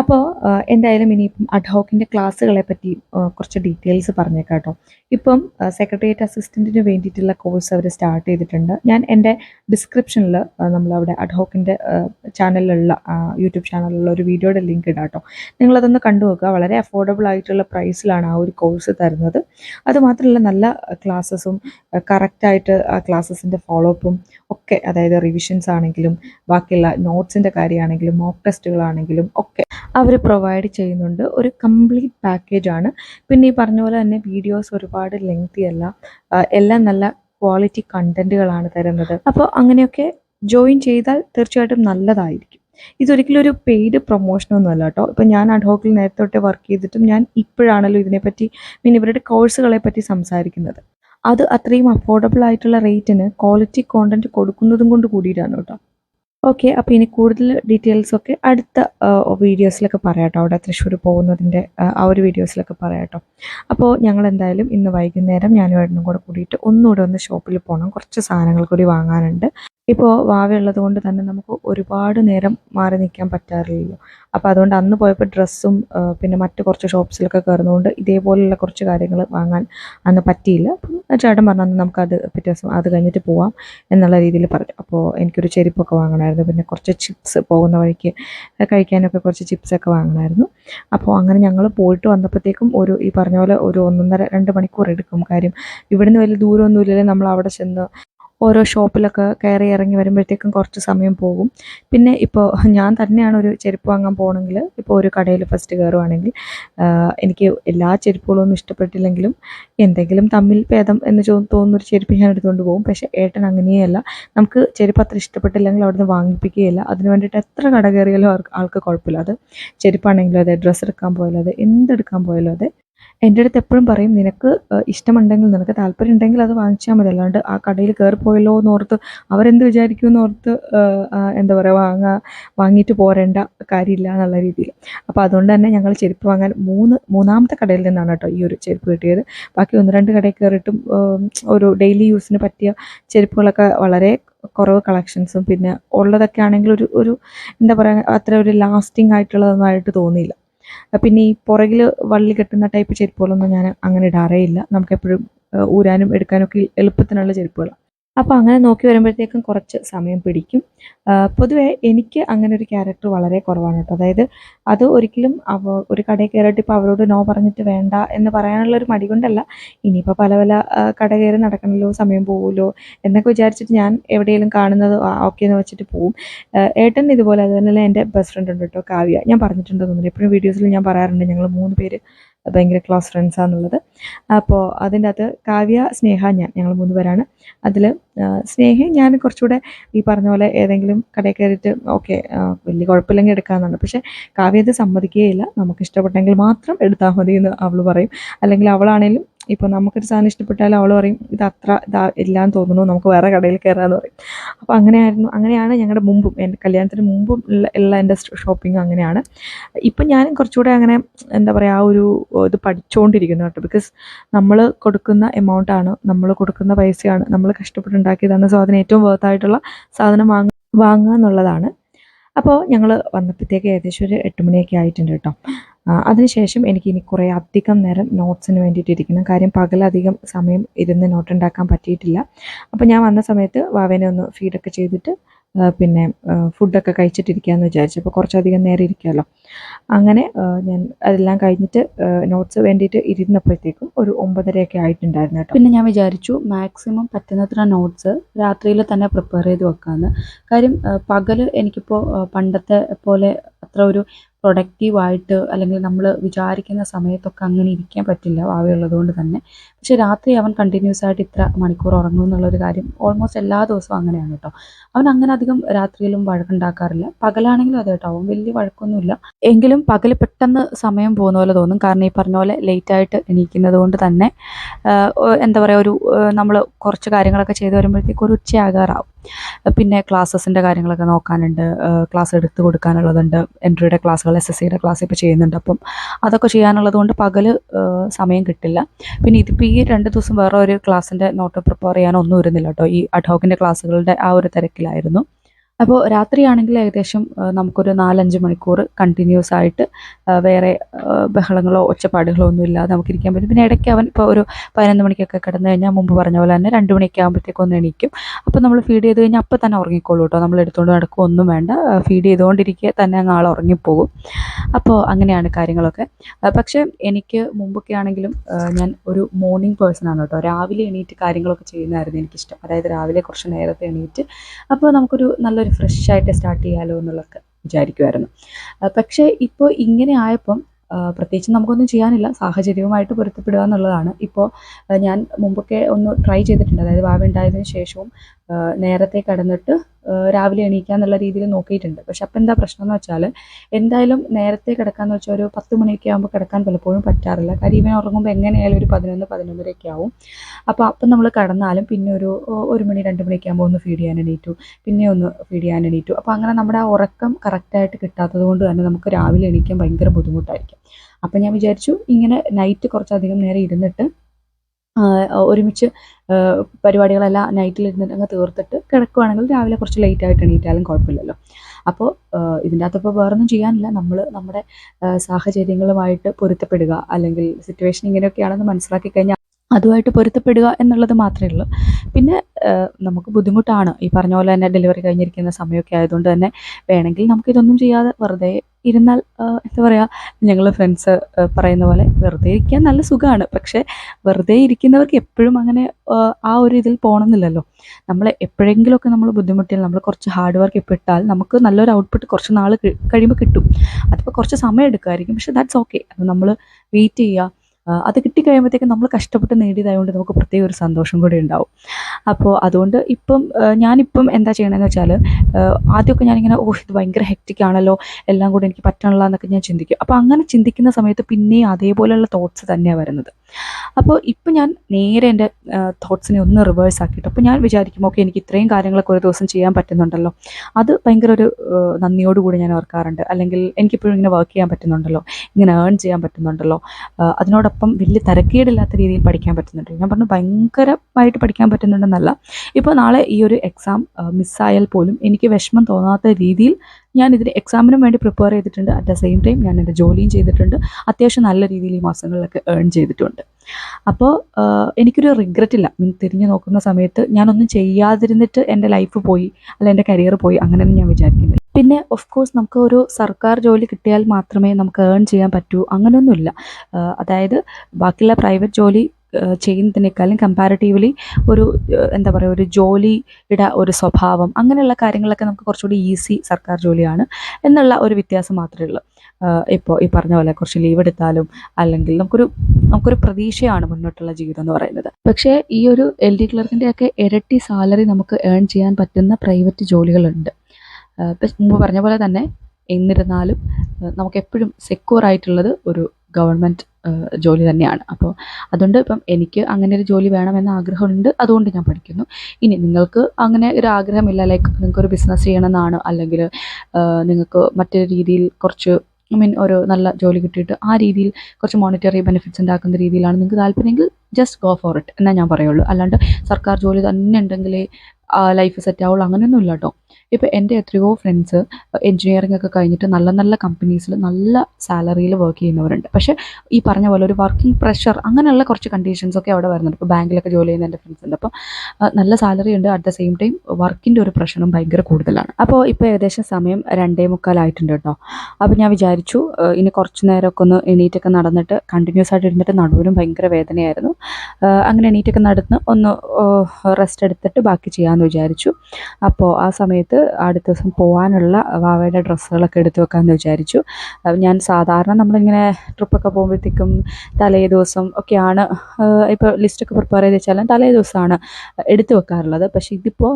അപ്പോൾ എന്തായാലും ഇനിയിപ്പം അഡ്ഹോക്കിന്റെ ക്ലാസ്സുകളെ പറ്റി കുറച്ച് ഡീറ്റെയിൽസ് പറഞ്ഞേക്കാം കേട്ടോ ഇപ്പം സെക്രട്ടേറിയറ്റ് അസിസ്റ്റന്റിന് വേണ്ടിയിട്ടുള്ള കോഴ്സ് അവർ സ്റ്റാർട്ട് ചെയ്തിട്ടുണ്ട്. ഞാൻ എന്റെ ഡിസ്ക്രിപ്ഷനിൽ നമ്മളവിടെ അഡ്ഹോക്കിന്റെ ചാനലിലുള്ള യൂട്യൂബ് ചാനലിലുള്ള ഒരു വീഡിയോയുടെ ലിങ്ക് ഇടാട്ടോ. നിങ്ങളതൊന്ന് കണ്ടു നോക്കുക. വളരെ അഫോർഡബിൾ ആയിട്ടുള്ള പ്രൈസിലാണ് ആ ഒരു കോഴ്സ് തരുന്നത്. അതുമാത്രമല്ല നല്ല ക്ലാസ്സസും കറക്റ്റായിട്ട് ആ ക്ലാസ്സസിന്റെ ഫോളോ അപ്പും ഒക്കെ അതായത് റിവിഷൻസ് ആണെങ്കിലും ബാക്കിയുള്ള നോട്ട്സിന്റെ കാര്യമാണെങ്കിലും മോക്ക് ടെസ്റ്റുകളാണെങ്കിലും ഒക്കെ അവർ പ്രൊവൈഡ് ചെയ്യുന്നുണ്ട്. ഒരു കംപ്ലീറ്റ് പാക്കേജ് ആണ്. പിന്നെ ഈ പറഞ്ഞ പോലെ തന്നെ വീഡിയോസ് ഒരുപാട് ലെങ്തി അല്ല. എല്ലാം നല്ല ക്വാളിറ്റി കണ്ടന്റുകളാണ് തരുന്നത്. അപ്പോൾ അങ്ങനെയൊക്കെ ജോയിൻ ചെയ്താൽ തീർച്ചയായിട്ടും നല്ലതായിരിക്കും. ഇതൊരിക്കലും ഒരു പെയ്ഡ് പ്രൊമോഷനൊന്നും അല്ല കേട്ടോ ഇപ്പം ഞാൻ അഡ്ഹോക്കിൽ നേരത്തെ തൊട്ട് വർക്ക് ചെയ്തിട്ടും ഞാൻ ഇപ്പോഴാണല്ലോ ഇതിനെപ്പറ്റി മീൻ ഇവരുടെ കോഴ്സുകളെ പറ്റി സംസാരിക്കുന്നത്. അത് അത്രയും അഫോർഡബിൾ ആയിട്ടുള്ള റേറ്റിന് ക്വാളിറ്റി കോണ്ടന്റ് കൊടുക്കുന്നതും കൊണ്ട് കൂടിയിട്ടാണ് കേട്ടോ ഓക്കെ അപ്പോൾ ഇനി കൂടുതൽ ഡീറ്റെയിൽസ് ഒക്കെ അടുത്ത വീഡിയോസിലൊക്കെ പറയാം കേട്ടോ അവിടെ തൃശ്ശൂർ പോകുന്നതിന്റെ ആ, ആ ഒരു വീഡിയോസിലൊക്കെ പറയാം കേട്ടോ അപ്പോൾ ഞങ്ങൾ എന്തായാലും ഇന്ന് വൈകുന്നേരം ഞാനും ഏട്ടനും കൂടെ കൂടിയിട്ട് ഒന്നുകൂടെ ഒന്ന് ഷോപ്പിൽ പോകണം കുറച്ച് സാധനങ്ങൾ കൂടി വാങ്ങാനുണ്ട്. ഇപ്പോൾ വാവയുള്ളത് കൊണ്ട് തന്നെ നമുക്ക് ഒരുപാട് നേരം മാറി നിൽക്കാൻ പറ്റാറില്ലല്ലോ. അപ്പോൾ അതുകൊണ്ട് അന്ന് പോയപ്പോൾ ഡ്രസ്സും പിന്നെ മറ്റു കുറച്ച് ഷോപ്സിലൊക്കെ കയറുന്നതുകൊണ്ട് ഇതേപോലെയുള്ള കുറച്ച് കാര്യങ്ങൾ വാങ്ങാൻ അന്ന് പറ്റിയില്ല. അപ്പം ചേട്ടൻ പറഞ്ഞു അന്ന് നമുക്കത് പിറ്റേ ദിവസം അത് കഴിഞ്ഞിട്ട് പോവാം എന്നുള്ള രീതിയിൽ പറഞ്ഞു. അപ്പോൾ എനിക്കൊരു ചെരുപ്പൊക്കെ വാങ്ങണമായിരുന്നു പിന്നെ കുറച്ച് ചിപ്സ് പോകുന്ന വഴിക്ക് കഴിക്കാനൊക്കെ കുറച്ച് ചിപ്സൊക്കെ വാങ്ങണമായിരുന്നു അപ്പോൾ അങ്ങനെ ഞങ്ങൾ പോയിട്ട് വന്നപ്പോഴത്തേക്കും ഒരു ഈ പറഞ്ഞ പോലെ ഒരു ഒന്നൊന്നര രണ്ട് മണിക്കൂർ എടുക്കും കാര്യം. ഇവിടുന്ന് വലിയ ദൂരമൊന്നുമില്ലല്ലോ. നമ്മൾ അവിടെ ചെന്ന് ഓരോ ഷോപ്പിലൊക്കെ കയറി ഇറങ്ങി വരുമ്പോഴത്തേക്കും കുറച്ച് സമയം പോകും. പിന്നെ ഇപ്പോൾ ഞാൻ തന്നെയാണ് ഒരു ചെരുപ്പ് വാങ്ങാൻ പോകണമെങ്കിൽ ഇപ്പോൾ ഒരു കടയിൽ ഫസ്റ്റ് കയറുവാണെങ്കിൽ എനിക്ക് എല്ലാ ചെരുപ്പുകളൊന്നും ഇഷ്ടപ്പെട്ടില്ലെങ്കിലും എന്തെങ്കിലും തമ്മിൽ ഭേദം എന്ന് തോന്നുന്നൊരു ചെരുപ്പ് ഞാൻ എടുത്തുകൊണ്ട് പോകും. പക്ഷേ ഏട്ടൻ അങ്ങനെയല്ല. നമുക്ക് ചെരുപ്പ് അത്ര ഇഷ്ടപ്പെട്ടില്ലെങ്കിൽ അവിടുന്ന് വാങ്ങിപ്പിക്കുകയില്ല. അതിന് വേണ്ടിയിട്ട് എത്ര കട കയറിയാലും ആൾക്ക് കുഴപ്പമില്ല. അത് ചെരുപ്പാണെങ്കിലും അതെ ഡ്രസ്സ് എടുക്കാൻ പോയാലും അതെ എന്തെടുക്കാൻ പോയാലും അതെ. എന്റെ അടുത്ത് എപ്പോഴും പറയും നിനക്ക് ഇഷ്ടമുണ്ടെങ്കിൽ നിനക്ക് താല്പര്യം ഉണ്ടെങ്കിൽ അത് വാങ്ങിച്ചാൽ മതി. അല്ലാണ്ട് ആ കടയിൽ കയറിപ്പോയല്ലോ എന്ന് ഓർത്ത് അവരെന്ത് വിചാരിക്കും എന്ന് ഓർത്ത് എന്താ പറയുക വാങ്ങാ വാങ്ങിയിട്ട് പോരേണ്ട കാര്യമില്ല എന്നുള്ള രീതിയിൽ. അപ്പോൾ അതുകൊണ്ട് തന്നെ ഞങ്ങൾ ചെരുപ്പ് വാങ്ങാൻ മൂന്ന് മൂന്നാമത്തെ കടയിൽ നിന്നാണ് കേട്ടോ ഈ ഒരു ചെരുപ്പ് കിട്ടിയത്. ബാക്കി ഒന്ന് രണ്ട് കടയിൽ കയറിയിട്ടും ഒരു ഡെയിലി യൂസിന് പറ്റിയ ചെരുപ്പുകളൊക്കെ വളരെ കുറവ് കളക്ഷൻസും പിന്നെ ഉള്ളതൊക്കെ ആണെങ്കിൽ ഒരു ഒരു എന്താ പറയുക അത്ര ഒരു ലാസ്റ്റിംഗ് ആയിട്ടുള്ളതൊന്നായിട്ട് തോന്നിയില്ല. പിന്നെ ഈ പുറകിൽ വള്ളി കെട്ടുന്ന ടൈപ്പ് ചെരുപ്പുകളൊന്നും ഞാൻ അങ്ങനെ ഇടാറേ ഇല്ല. നമുക്കെപ്പോഴും ഊരാനും എടുക്കാനൊക്കെ എളുപ്പത്തിനുള്ള ചെരുപ്പുകൾ അപ്പോൾ അങ്ങനെ നോക്കി വരുമ്പോഴത്തേക്കും കുറച്ച് സമയം പിടിക്കും. പൊതുവെ എനിക്ക് അങ്ങനെ ഒരു ക്യാരക്ടർ വളരെ കുറവാണ് കേട്ടോ. അതായത് അത് ഒരിക്കലും അവ ഒരു കടയിൽ കയറിയിട്ട് ഇപ്പോൾ അവരോട് നോ പറഞ്ഞിട്ട് വേണ്ട എന്ന് പറയാനുള്ള ഒരു മടി കൊണ്ടല്ല. ഇനിയിപ്പോൾ പല പല കട കയറി നടക്കണമല്ലോ സമയം പോകുമല്ലോ എന്നൊക്കെ വിചാരിച്ചിട്ട് ഞാൻ എവിടെയെങ്കിലും കാണുന്നത് ഓക്കെ എന്ന് വെച്ചിട്ട് പോവും. ഏട്ടൻ ഇതുപോലെ അതുപോലെ എന്റെ ബെസ്റ്റ് ഫ്രണ്ട് ഉണ്ട് കേട്ടോ കാവ്യ. ഞാൻ പറഞ്ഞിട്ടുണ്ട് തോന്നുന്നു. എപ്പോഴും വീഡിയോസിൽ ഞാൻ പറയാറുണ്ട് ഞങ്ങൾ മൂന്ന് പേര് ഭയങ്കര ക്ലോസ് ഫ്രണ്ട്സാന്നുള്ളത് അപ്പോൾ അതിന്റെ അകത്ത് കാവ്യ സ്നേഹ ഞാൻ ഞങ്ങൾ മൂന്ന് പേരാണ്. അതിൽ സ്നേഹ ഞാൻ കുറച്ചുകൂടെ ഈ പറഞ്ഞ പോലെ ഏതെങ്കിലും കടയിൽ കയറിയിട്ട് ഓക്കെ വലിയ കുഴപ്പമില്ലെങ്കിൽ എടുക്കാമെന്നുണ്ട് പക്ഷേ കാവ്യ അത് സമ്മതിക്കുകയില്ല. നമുക്ക് ഇഷ്ടപ്പെട്ടെങ്കിൽ മാത്രം എടുത്താൽ മതി എന്ന് അവൾ പറയും. അല്ലെങ്കിൽ അവളാണേലും ഇപ്പോൾ നമുക്കൊരു സാധനം ഇഷ്ടപ്പെട്ടാൽ അവൾ പറയും ഇത് അത്ര ഇതാ ഇല്ലാന്ന് തോന്നുന്നു നമുക്ക് വേറെ കടയിൽ കയറാമെന്ന് പറയും. അപ്പോൾ അങ്ങനെയായിരുന്നു അങ്ങനെയാണ് ഞങ്ങളുടെ മുമ്പും എന്റെ കല്യാണത്തിന് മുമ്പും ഉള്ള എന്റെ ഷോപ്പിംഗ് അങ്ങനെയാണ്. ഇപ്പം ഞാനും കുറച്ചുകൂടെ അങ്ങനെ എന്താ പറയുക ആ ഒരു ഇത് പഠിച്ചുകൊണ്ടിരിക്കുന്നു കേട്ടോ ബിക്കോസ് നമ്മൾ കൊടുക്കുന്ന എമൗണ്ടാണ് നമ്മൾ കൊടുക്കുന്ന പൈസയാണ് നമ്മൾ കഷ്ടപ്പെട്ടുണ്ടാക്കിയതാണ് സോ അതിന് ഏറ്റവും വേർത്തായിട്ടുള്ള സാധനം വാങ്ങ വാങ്ങുക എന്നുള്ളതാണ് അപ്പോൾ ഞങ്ങൾ വന്നപ്പോഴത്തേക്ക് ഏകദേശം ഒരു എട്ട് മണിയൊക്കെ ആയിട്ടുണ്ട് കേട്ടോ. അതിനുശേഷം എനിക്ക് ഇനി കുറേ അധികം നേരം നോട്ട്സിന് വേണ്ടിയിട്ട് ഇരിക്കണം കാര്യം പകലധികം സമയം ഇരുന്ന് നോട്ട് ഉണ്ടാക്കാൻ പറ്റിയിട്ടില്ല. അപ്പോൾ ഞാൻ വന്ന സമയത്ത് വാവേനെ ഒന്ന് ഫീഡൊക്കെ ചെയ്തിട്ട് പിന്നെ ഫുഡൊക്കെ കഴിച്ചിട്ടിരിക്കാമെന്ന് വിചാരിച്ചു. അപ്പോൾ കുറച്ചധികം നേരം ഇരിക്കാമല്ലോ അങ്ങനെ ഞാൻ അതെല്ലാം കഴിഞ്ഞിട്ട് നോട്ട്സ് വേണ്ടിയിട്ട് ഇരുന്നപ്പോഴത്തേക്കും ഒരു ഒമ്പതരയൊക്കെ ആയിട്ടുണ്ടായിരുന്നു കേട്ടോ. പിന്നെ ഞാൻ വിചാരിച്ചു മാക്സിമം പറ്റുന്നത്ര നോട്ട്സ് രാത്രിയിൽ തന്നെ പ്രിപ്പയർ ചെയ്ത് വെക്കാമെന്ന് കാര്യം പകൽ എനിക്കിപ്പോൾ പണ്ടത്തെ പോലെ അത്ര ഒരു പ്രൊഡക്റ്റീവായിട്ട് അല്ലെങ്കിൽ നമ്മൾ വിചാരിക്കുന്ന സമയത്തൊക്കെ അങ്ങനെ ഇരിക്കാൻ പറ്റില്ല ഭാവിയുള്ളത് കൊണ്ട് തന്നെ. പക്ഷെ രാത്രി അവൻ കണ്ടിന്യൂസ് ആയിട്ട് ഇത്ര മണിക്കൂർ ഉറങ്ങും എന്നുള്ളൊരു കാര്യം ഓൾമോസ്റ്റ് എല്ലാ ദിവസവും അങ്ങനെയാണ് കേട്ടോ. അവൻ അങ്ങനെ അധികം രാത്രിയിലും വഴക്കുണ്ടാക്കാറില്ല പകലാണെങ്കിലും അതെ കേട്ടോ അവൻ വലിയ വഴക്കൊന്നുമില്ല. എങ്കിലും പകൽ പെട്ടെന്ന് സമയം പോകുന്ന പോലെ തോന്നും. കാരണം ഈ പറഞ്ഞ പോലെ ലേറ്റ് ആയിട്ട് എണീക്കുന്നത് കൊണ്ട് തന്നെ എന്താ പറയുക ഒരു നമ്മൾ കുറച്ച് കാര്യങ്ങളൊക്കെ ചെയ്തു വരുമ്പോഴത്തേക്ക് ഒരു ഉച്ചയാകാറാവും. പിന്നെ ക്ലാസ്സസിന്റെ കാര്യങ്ങളൊക്കെ നോക്കാനുണ്ട് ക്ലാസ് എടുത്തു കൊടുക്കാനുള്ളതുണ്ട് എൻട്രിയുടെ ക്ലാസ്സുകൾ എസ് എസ് സിയുടെ ക്ലാസ് ഇപ്പോൾ ചെയ്യുന്നുണ്ട്. അപ്പം അതൊക്കെ ചെയ്യാനുള്ളത് കൊണ്ട് പകൽ സമയം കിട്ടില്ല. പിന്നെ ഇതിപ്പോൾ ഈ രണ്ട് ദിവസം വേറെ ഒരു ക്ലാസ്സിന്റെ നോട്ട് പ്രിപ്പയർ ചെയ്യാനൊന്നും ഇരുന്നില്ല കേട്ടോ ഈ അഡ്ഹോക്കിന്റെ ക്ലാസ്സുകളുടെ ആ ഒരു തിരക്കിലായിരുന്നു. അപ്പോൾ രാത്രിയാണെങ്കിൽ ഏകദേശം നമുക്കൊരു നാലഞ്ച് മണിക്കൂർ കണ്ടിന്യൂസ് ആയിട്ട് വേറെ ബഹളങ്ങളോ ഒച്ചപ്പാടുകളോ ഒന്നും ഇല്ലാതെ നമുക്ക് ഇരിക്കാൻ പറ്റും. പിന്നെ ഇടയ്ക്ക് അവൻ ഇപ്പോൾ ഒരു പതിനൊന്ന് മണിക്കൊക്കെ കിടന്നു കഴിഞ്ഞാൽ മുമ്പ് പറഞ്ഞ പോലെ തന്നെ രണ്ട് മണിയൊക്കെ ആകുമ്പോഴത്തേക്കും ഒന്ന് എണീക്കും. അപ്പോൾ നമ്മൾ ഫീഡ് ചെയ്ത് കഴിഞ്ഞാൽ അപ്പോൾ തന്നെ ഉറങ്ങിക്കോളൂ കേട്ടോ. നമ്മൾ എടുത്തുകൊണ്ട് നടക്കും ഒന്നും വേണ്ട. ഫീഡ് ചെയ്തുകൊണ്ടിരിക്കുക തന്നെ അങ്ങ് ആൾ ഉറങ്ങിപ്പോകും. അപ്പോൾ അങ്ങനെയാണ് കാര്യങ്ങളൊക്കെ. പക്ഷേ എനിക്ക് മുമ്പൊക്കെ ആണെങ്കിലും ഞാൻ ഒരു മോർണിംഗ് പേഴ്സൺ ആണ് കേട്ടോ. രാവിലെ എണീറ്റ് കാര്യങ്ങളൊക്കെ ചെയ്യുന്നതായിരുന്നു എനിക്കിഷ്ടം. അതായത് രാവിലെ കുറച്ച് നേരത്തെ എണീറ്റ് അപ്പോൾ നമുക്കൊരു നല്ലൊരു ഫ്രഷ് ആയിട്ട് സ്റ്റാർട്ട് ചെയ്യാമല്ലോ എന്നുള്ളതൊക്കെ വിചാരിക്കുമായിരുന്നു പക്ഷേ ഇപ്പോൾ ഇങ്ങനെ ആയപ്പം പ്രത്യേകിച്ച് നമുക്കൊന്നും ചെയ്യാനില്ല. സാഹചര്യവുമായിട്ട് പൊരുത്തപ്പെടുക എന്നുള്ളതാണ്. ഇപ്പോൾ ഞാൻ മുമ്പൊക്കെ ഒന്ന് ട്രൈ ചെയ്തിട്ടുണ്ട്. അതായത് വാവ ഉണ്ടായതിനു ശേഷവും നേരത്തെ കിടന്നിട്ട് രാവിലെ എണീക്കുക എന്നുള്ള രീതിയിൽ നോക്കിയിട്ടുണ്ട്. പക്ഷെ അപ്പം എന്താ പ്രശ്നം എന്ന് വെച്ചാൽ എന്തായാലും നേരത്തെ കിടക്കാന്ന് വെച്ചാൽ ഒരു പത്ത് മണിയൊക്കെ ആകുമ്പോൾ കിടക്കാൻ പലപ്പോഴും പറ്റാറില്ല. കാര്യം ഇവൻ ഉറങ്ങുമ്പോൾ എങ്ങനെയായാലും ഒരു പതിനൊന്ന് പതിനൊന്നരയൊക്കെ ആവും. അപ്പോൾ അപ്പം നമ്മൾ കിടന്നാലും പിന്നെ ഒരു ഒരു മണി രണ്ട് മണിയൊക്കെ ആകുമ്പോൾ ഒന്ന് ഫീഡ് ചെയ്യാൻ എണീറ്റു. പിന്നെ ഒന്ന് ഫീഡ് ചെയ്യാൻ എണീറ്റു. അപ്പോൾ അങ്ങനെ നമ്മുടെ ആ ഉറക്കം കറക്റ്റായിട്ട് കിട്ടാത്തത് കൊണ്ട് തന്നെ നമുക്ക് രാവിലെ എണീക്കാൻ ഭയങ്കര ബുദ്ധിമുട്ടായിരിക്കും. അപ്പം ഞാൻ വിചാരിച്ചു ഇങ്ങനെ നൈറ്റ് കുറച്ചധികം നേരം ഇരുന്നിട്ട് ഒരുമിച്ച് പരിപാടികളെല്ലാം നൈറ്റിൽ ഇരുന്നിട്ട് അങ്ങ് തീർത്തിട്ട് കിടക്കുവാണെങ്കിൽ രാവിലെ കുറച്ച് ലേറ്റ് ആയിട്ട് എണീറ്റാലും കുഴപ്പമില്ലല്ലോ. അപ്പോൾ ഇതിന്റെ അകത്ത് ഇപ്പോൾ വേറൊന്നും ചെയ്യാനില്ല. നമ്മൾ നമ്മുടെ സാഹചര്യങ്ങളുമായിട്ട് പൊരുത്തപ്പെടുക. അല്ലെങ്കിൽ സിറ്റുവേഷൻ ഇങ്ങനെയൊക്കെയാണെന്ന് മനസ്സിലാക്കി കഴിഞ്ഞാൽ അതുമായിട്ട് പൊരുത്തപ്പെടുക എന്നുള്ളത് മാത്രമേ ഉള്ളൂ. പിന്നെ നമുക്ക് ബുദ്ധിമുട്ടാണ്. ഈ പറഞ്ഞ പോലെ തന്നെ ഡെലിവറി കഴിഞ്ഞിരിക്കുന്ന സമയമൊക്കെ ആയതുകൊണ്ട് തന്നെ വേണമെങ്കിൽ നമുക്കിതൊന്നും ചെയ്യാതെ വെറുതെ ഇരുന്നാൽ എന്താ പറയുക ഞങ്ങൾ ഫ്രണ്ട്സ് പറയുന്ന പോലെ വെറുതെ ഇരിക്കാൻ നല്ല സുഖമാണ് പക്ഷേ വെറുതെ ഇരിക്കുന്നവർക്ക് എപ്പോഴും അങ്ങനെ ആ, ഒരു ഇതിൽ പോകണമെന്നില്ലല്ലോ നമ്മൾ എപ്പോഴെങ്കിലുമൊക്കെ നമ്മൾ ബുദ്ധിമുട്ടിയാൽ നമ്മൾ കുറച്ച് ഹാർഡ് വർക്ക് ഇപ്പോൾ ഇട്ടാൽ നമുക്ക് നല്ലൊരു ഔട്ട്പുട്ട് കുറച്ച് നാൾ കഴിയുമ്പോൾ കിട്ടും. അതിപ്പോൾ കുറച്ച് സമയം എടുക്കുമായിരിക്കും. പക്ഷേ ദാറ്റ്സ് ഓക്കെ അത് നമ്മൾ വെയിറ്റ് ചെയ്യുക. അത് കിട്ടിക്കഴിയുമ്പോഴത്തേക്കും നമ്മൾ കഷ്ടപ്പെട്ട് നേടിയതായതുകൊണ്ട് നമുക്ക് പ്രത്യേക ഒരു സന്തോഷം കൂടി ഉണ്ടാവും. അപ്പോൾ അതുകൊണ്ട് ഇപ്പം ഞാനിപ്പം എന്താ ചെയ്യണമെന്ന് വെച്ചാൽ ആദ്യമൊക്കെ ഞാനിങ്ങനെ ഓ ഇത് ഭയങ്കര ഹെക്റ്റിക് ആണല്ലോ എല്ലാം കൂടി എനിക്ക് പറ്റണല്ലോ എന്നൊക്കെ ഞാൻ ചിന്തിക്കും. അപ്പോൾ അങ്ങനെ ചിന്തിക്കുന്ന സമയത്ത് പിന്നെയും അതേപോലെയുള്ള തോട്ട്സ് തന്നെയാണ് വരുന്നത്. അപ്പോൾ ഇപ്പം ഞാൻ നേരെ എന്റെ തോട്ട്സിനെ ഒന്ന് റിവേഴ്സ് ആക്കിയിട്ട് അപ്പോൾ ഞാൻ വിചാരിക്കും ഓക്കെ എനിക്ക് ഇത്രയും കാര്യങ്ങളൊക്കെ ഒരു ദിവസം ചെയ്യാൻ പറ്റുന്നുണ്ടല്ലോ. അത് ഭയങ്കര ഒരു നന്ദിയോടുകൂടി ഞാൻ ഓർക്കാറുണ്ട്. അല്ലെങ്കിൽ എനിക്കിപ്പോഴും ഇങ്ങനെ വർക്ക് ചെയ്യാൻ പറ്റുന്നുണ്ടല്ലോ ഇങ്ങനെ ഏൺ ചെയ്യാൻ പറ്റുന്നുണ്ടല്ലോ അതിനോടൊപ്പം വലിയ തിരക്കേടില്ലാത്ത രീതിയിൽ പഠിക്കാൻ പറ്റുന്നുണ്ട്. ഞാൻ പറഞ്ഞു ഭയങ്കരമായിട്ട് പഠിക്കാൻ പറ്റുന്നുണ്ടെന്നല്ല. ഇപ്പോൾ നാളെ ഈ ഒരു എക്സാം മിസ്സായാൽ പോലും എനിക്ക് വിഷമം തോന്നാത്ത രീതിയിൽ ഞാൻ ഇതിന് എക്സാമിനും വേണ്ടി പ്രിപ്പയർ ചെയ്തിട്ടുണ്ട്. അറ്റ് ദ സെയിം ടൈം ഞാൻ എന്റെ ജോലിയും ചെയ്തിട്ടുണ്ട്. അത്യാവശ്യം നല്ല രീതിയിൽ ഈ മാസങ്ങളിലൊക്കെ ഏൺ ചെയ്തിട്ടുണ്ട്. അപ്പോൾ എനിക്കൊരു റിഗ്രറ്റ് ഇല്ല. മീൻ തിരിഞ്ഞു നോക്കുന്ന സമയത്ത് ഞാനൊന്നും ചെയ്യാതിരുന്നിട്ട് എന്റെ ലൈഫ് പോയി അല്ല എന്റെ കരിയർ പോയി അങ്ങനെയൊന്നും ഞാൻ വിചാരിക്കുന്നില്ല. പിന്നെ ഓഫ് കോഴ്സ് നമുക്ക് ഒരു സർക്കാർ ജോലി കിട്ടിയാൽ മാത്രമേ നമുക്ക് ഏൺ ചെയ്യാൻ പറ്റൂ. അങ്ങനെയൊന്നുമില്ല. അതായത് ബാക്കിയുള്ള പ്രൈവറ്റ് ജോലി ചെയ്യുന്നതിനേക്കാളും കമ്പാരിറ്റീവ്ലി ഒരു എന്താ പറയുക ഒരു ജോലിയുടെ ഒരു സ്വഭാവം അങ്ങനെയുള്ള കാര്യങ്ങളൊക്കെ നമുക്ക് കുറച്ചുകൂടി ഈസി സർക്കാർ ജോലിയാണ് എന്നുള്ള ഒരു വ്യത്യാസം മാത്രമേ ഉള്ളൂ. ഇപ്പോൾ ഈ പറഞ്ഞ പോലെ കുറച്ച് ലീവ് എടുത്താലും അല്ലെങ്കിൽ നമുക്കൊരു നമുക്കൊരു പ്രതീക്ഷയാണ് മുന്നോട്ടുള്ള ജീവിതം എന്ന് പറയുന്നത്. പക്ഷേ ഈ ഒരു എൽ ഡി ക്ലർക്കിന്റെ ഒക്കെ ഇരട്ടി സാലറി നമുക്ക് ഏൺ ചെയ്യാൻ പറ്റുന്ന പ്രൈവറ്റ് ജോലികളുണ്ട്. മുമ്പ് പറഞ്ഞ പോലെ തന്നെ എന്നിരുന്നാലും നമുക്ക് എപ്പോഴും സെക്യൂർ ആയിട്ടുള്ളത് ഒരു ഗവൺമെന്റ് ജോലി തന്നെയാണ്. അപ്പോൾ അതുകൊണ്ട് ഇപ്പം എനിക്ക് അങ്ങനെ ഒരു ജോലി വേണമെന്ന ആഗ്രഹമുണ്ട്. അതുകൊണ്ട് ഞാൻ പഠിക്കുന്നു. ഇനി നിങ്ങൾക്ക് അങ്ങനെ ഒരു ആഗ്രഹമില്ല. ലൈക്ക് നിങ്ങൾക്കൊരു ബിസിനസ് ചെയ്യണമെന്നാണ്. അല്ലെങ്കിൽ നിങ്ങൾക്ക് മറ്റൊരു രീതിയിൽ കുറച്ച് ഐ മീൻ ഒരു നല്ല ജോലി കിട്ടിയിട്ട് ആ രീതിയിൽ കുറച്ച് മോണിറ്ററി ബെനിഫിറ്റ്സ് ഉണ്ടാക്കുന്ന രീതിയിലാണ് നിങ്ങൾക്ക് താല്പര്യമെങ്കിൽ ജസ്റ്റ് ഗോ ഫോർ ഇറ്റ് എന്നേ ഞാൻ പറയുള്ളൂ. അല്ലാണ്ട് സർക്കാർ ജോലി തന്നെ ഉണ്ടെങ്കിലേ ലൈഫ് സെറ്റ് ആവുള്ളൂ. അങ്ങനെയൊന്നും ഇല്ല കേട്ടോ ഇപ്പോൾ എന്റെ എത്രയോ ഫ്രണ്ട്സ് എൻജിനീയറിംഗ് ഒക്കെ കഴിഞ്ഞിട്ട് നല്ല നല്ല കമ്പനീസിൽ നല്ല സാലറിയിൽ വർക്ക് ചെയ്യുന്നവരുണ്ട്. പക്ഷേ ഈ പറഞ്ഞ പോലെ ഒരു വർക്കിംഗ് പ്രഷർ അങ്ങനെയുള്ള കുറച്ച് കണ്ടീഷൻസ് ഒക്കെ അവിടെ വരുന്നുണ്ട്. ഇപ്പോൾ ബാങ്കിലൊക്കെ ജോലി ചെയ്യുന്ന എന്റെ ഫ്രണ്ട്സ് ഉണ്ട്. അപ്പോൾ നല്ല സാലറി ഉണ്ട്. അറ്റ് ദ സെയിം ടൈം വർക്കിന്റെ ഒരു പ്രഷറും ഭയങ്കര കൂടുതലാണ്. അപ്പോൾ ഇപ്പോൾ ഏകദേശം സമയം രണ്ടേ മുക്കാലായിട്ടുണ്ട് കേട്ടോ. അപ്പോൾ ഞാൻ വിചാരിച്ചു ഇനി കുറച്ച് നേരമൊക്കെ ഒന്ന് എണീറ്റൊക്കെ നടന്നിട്ട് കണ്ടിന്യൂസ് ആയിട്ട് ഇരുന്നിട്ട് നടുവിനും ഭയങ്കര വേദനയായിരുന്നു. അങ്ങനെ എണീറ്റൊക്കെ നടന്ന് ഒന്ന് റെസ്റ്റ് എടുത്തിട്ട് ബാക്കി ചെയ്യാമെന്ന് വിചാരിച്ചു. അപ്പോൾ ആ സമയത്ത് അടുത്ത ദിവസം പോകാനുള്ള വാവയുടെ ഡ്രസ്സുകളൊക്കെ എടുത്തു വെക്കാമെന്ന് വിചാരിച്ചു. ഞാൻ സാധാരണ നമ്മളിങ്ങനെ ട്രിപ്പൊക്കെ പോകുമ്പോഴത്തേക്കും തലേ ദിവസം ഒക്കെയാണ് ഇപ്പോൾ ലിസ്റ്റൊക്കെ പ്രിപ്പയർ ചെയ്ത് വെച്ചാലും തലേ ദിവസമാണ് എടുത്തു വെക്കാറുള്ളത്. പക്ഷേ ഇതിപ്പോൾ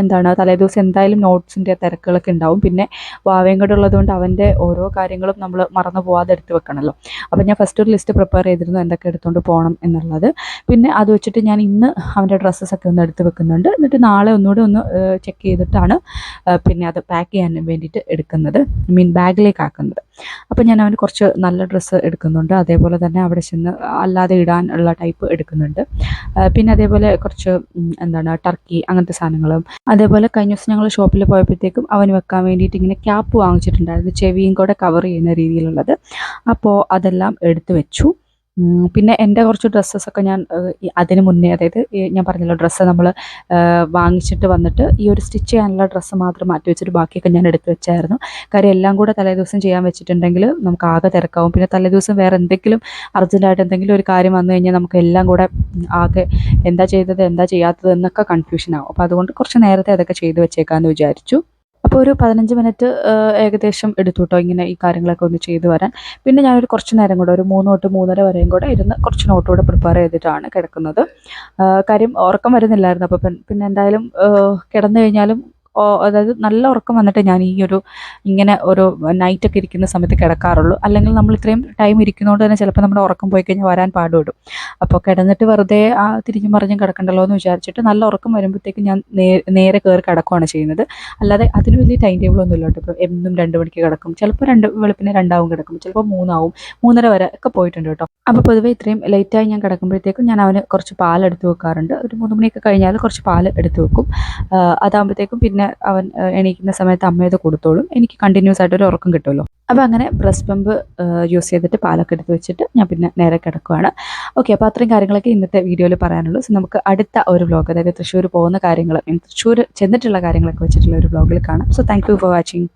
എന്താണ് തലേ ദിവസം എന്തായാലും നോട്ട്സിന്റെ തിരക്കുകളൊക്കെ ഉണ്ടാവും. പിന്നെ വാവയും കൂടെ ഉള്ളതുകൊണ്ട് അവന്റെ ഓരോ കാര്യങ്ങളും നമ്മൾ മറന്നു പോവാതെ എടുത്ത് വെക്കണമല്ലോ. അപ്പോൾ ഞാൻ ഫസ്റ്റ് ഒരു ലിസ്റ്റ് പ്രിപ്പയർ ചെയ്തിരുന്നു എന്തൊക്കെ എടുത്തുകൊണ്ട് പോകണം എന്നുള്ളത്. പിന്നെ അത് വെച്ചിട്ട് ഞാൻ ഇന്ന് അവന്റെ ഡ്രസ്സസ് ഒക്കെ ഒന്ന് എടുത്ത് വെക്കുന്നുണ്ട്. എന്നിട്ട് നാളെ ഒന്നുകൂടെ ഒന്ന് ചെക്ക് ചെയ്തിട്ടാണ് പിന്നെ അത് പാക്ക് ചെയ്യാൻ വേണ്ടിയിട്ട് എടുക്കുന്നത് മീൻ ബാഗിലേക്ക് ആക്കുന്നത് അപ്പോൾ ഞാൻ അവന് കുറച്ച് നല്ല ഡ്രസ്സ് എടുക്കുന്നുണ്ട്. അതേപോലെ തന്നെ അവിടെ ചെന്ന് അല്ലാതെ ഇടാനുള്ള ടൈപ്പ് എടുക്കുന്നുണ്ട്. പിന്നെ അതേപോലെ കുറച്ച് എന്താണ് ടർക്കി അങ്ങനത്തെ സാധനങ്ങളും. അതേപോലെ കഴിഞ്ഞ ദിവസം ഞങ്ങൾ ഷോപ്പിൽ പോയപ്പോഴത്തേക്കും അവന് വെക്കാൻ വേണ്ടിയിട്ട് ഇങ്ങനെ ക്യാപ്പ് വാങ്ങിച്ചിട്ടുണ്ടായിരുന്നു. ചെവിയും കൂടെ കവർ ചെയ്യുന്ന രീതിയിലുള്ളത്. അപ്പോൾ അതെല്ലാം എടുത്തു വെച്ചു. പിന്നെ എന്റെ കുറച്ച് ഡ്രസ്സസൊക്കെ ഞാൻ അതിന് മുന്നേ അതായത് ഞാൻ പറഞ്ഞല്ലോ ഡ്രസ്സ് നമ്മൾ വാങ്ങിച്ചിട്ട് വന്നിട്ട് ഈ ഒരു സ്റ്റിച്ച് ചെയ്യാനുള്ള ഡ്രസ്സ് മാത്രം മാറ്റി വെച്ചിട്ട് ബാക്കിയൊക്കെ ഞാൻ എടുത്ത് വെച്ചായിരുന്നു. കാര്യം എല്ലാം കൂടെ തലേദിവസം ചെയ്യാൻ വെച്ചിട്ടുണ്ടെങ്കിൽ നമുക്ക് ആകെ തിരക്കാവും. പിന്നെ തലേദിവസം വേറെ എന്തെങ്കിലും അർജന്റായിട്ട് എന്തെങ്കിലും ഒരു കാര്യം വന്നു കഴിഞ്ഞാൽ നമുക്ക് എല്ലാം കൂടെ ആകെ എന്താ ചെയ്തത് എന്താ ചെയ്യാത്തത് എന്നൊക്കെ കൺഫ്യൂഷൻ ആവും. അപ്പോൾ അതുകൊണ്ട് കുറച്ച് നേരത്തെ അതൊക്കെ ചെയ്ത് വെച്ചേക്കാമെന്ന് വിചാരിച്ചു. അപ്പോൾ ഒരു പതിനഞ്ച് മിനിറ്റ് ഏകദേശം എടുത്തു കേട്ടോ ഇങ്ങനെ ഈ കാര്യങ്ങളൊക്കെ ഒന്ന് ചെയ്തു വരാൻ. പിന്നെ ഞാനൊരു കുറച്ച് നേരം കൂടെ ഒരു മൂന്ന് തൊട്ട് മൂന്നര വരെയും കൂടെ ഇരുന്ന് കുറച്ച് നോട്ടോടെ പ്രിപ്പയർ ചെയ്തിട്ടാണ് കിടക്കുന്നത്. കാര്യം ഉറക്കം വരുന്നില്ലായിരുന്നു. അപ്പോൾ പിന്നെ എന്തായാലും കിടന്നു കഴിഞ്ഞാലും അതായത് നല്ല ഉറക്കം വന്നിട്ട് ഞാൻ ഈ ഒരു ഇങ്ങനെ ഒരു നൈറ്റൊക്കെ ഇരിക്കുന്ന സമയത്ത് കിടക്കാറുള്ളൂ. അല്ലെങ്കിൽ നമ്മൾ ഇത്രയും ടൈം ഇരിക്കുന്നതുകൊണ്ട് തന്നെ ചിലപ്പോൾ നമ്മുടെ ഉറക്കം പോയി കഴിഞ്ഞാൽ വരാൻ പാടുപെടും. അപ്പോൾ കിടന്നിട്ട് വെറുതെ ആ തിരിഞ്ഞു മറിഞ്ഞും കിടക്കണ്ടല്ലോ എന്ന് വിചാരിച്ചിട്ട് നല്ല ഉറക്കം വരുമ്പോഴത്തേക്കും ഞാൻ നേരെ കയറി കിടക്കുകയാണ് ചെയ്യുന്നത്. അല്ലാതെ അതിന് വലിയ ടൈം ടേബിൾ ഒന്നും ഇല്ല കേട്ടോ. ഇപ്പോൾ എന്നും രണ്ട് മണിക്ക് കിടക്കും. ചിലപ്പോൾ രണ്ട് വെളുപ്പിനെ രണ്ടാവും കിടക്കും. ചിലപ്പോൾ മൂന്നാവും. മൂന്നര വരെ ഒക്കെ പോയിട്ടുണ്ട് കേട്ടോ. അപ്പോൾ പൊതുവെ ഇത്രയും ലേറ്റായി ഞാൻ കിടക്കുമ്പോഴത്തേക്കും ഞാൻ അവന് കുറച്ച് പാൽ എടുത്ത് വെക്കാറുണ്ട്. ഒരു മൂന്ന് മണിയൊക്കെ കഴിഞ്ഞാൽ കുറച്ച് പാൽ എടുത്ത് വെക്കും. അതാകുമ്പോഴത്തേക്കും പിന്നെ അവൻ എണീക്കുന്ന സമയത്ത് അമ്മയത് കൊടുത്തോളും. എനിക്ക് കണ്ടിന്യൂസ് ആയിട്ട് ഒരു ഉറക്കം കിട്ടുമല്ലോ. അപ്പോൾ അങ്ങനെ ബ്രസ്റ്റ് പമ്പ് യൂസ് ചെയ്തിട്ട് പാലൊക്കെ എടുത്ത് വെച്ചിട്ട് ഞാൻ പിന്നെ നേരെ കിടക്കുവാണ്. ഓക്കെ അപ്പോൾ അത്രയും കാര്യങ്ങളൊക്കെ ഇന്നത്തെ വീഡിയോയിൽ പറയാനുള്ളൂ. സോ നമുക്ക് അടുത്ത ഒരു വ്ലോഗ് അതായത് തൃശ്ശൂർ പോകുന്ന കാര്യങ്ങൾ തൃശ്ശൂർ ചെന്നിട്ടുള്ള കാര്യങ്ങളൊക്കെ വെച്ചിട്ടുള്ള ഒരു വ്ലോഗിൽ കാണാം. So thank for watching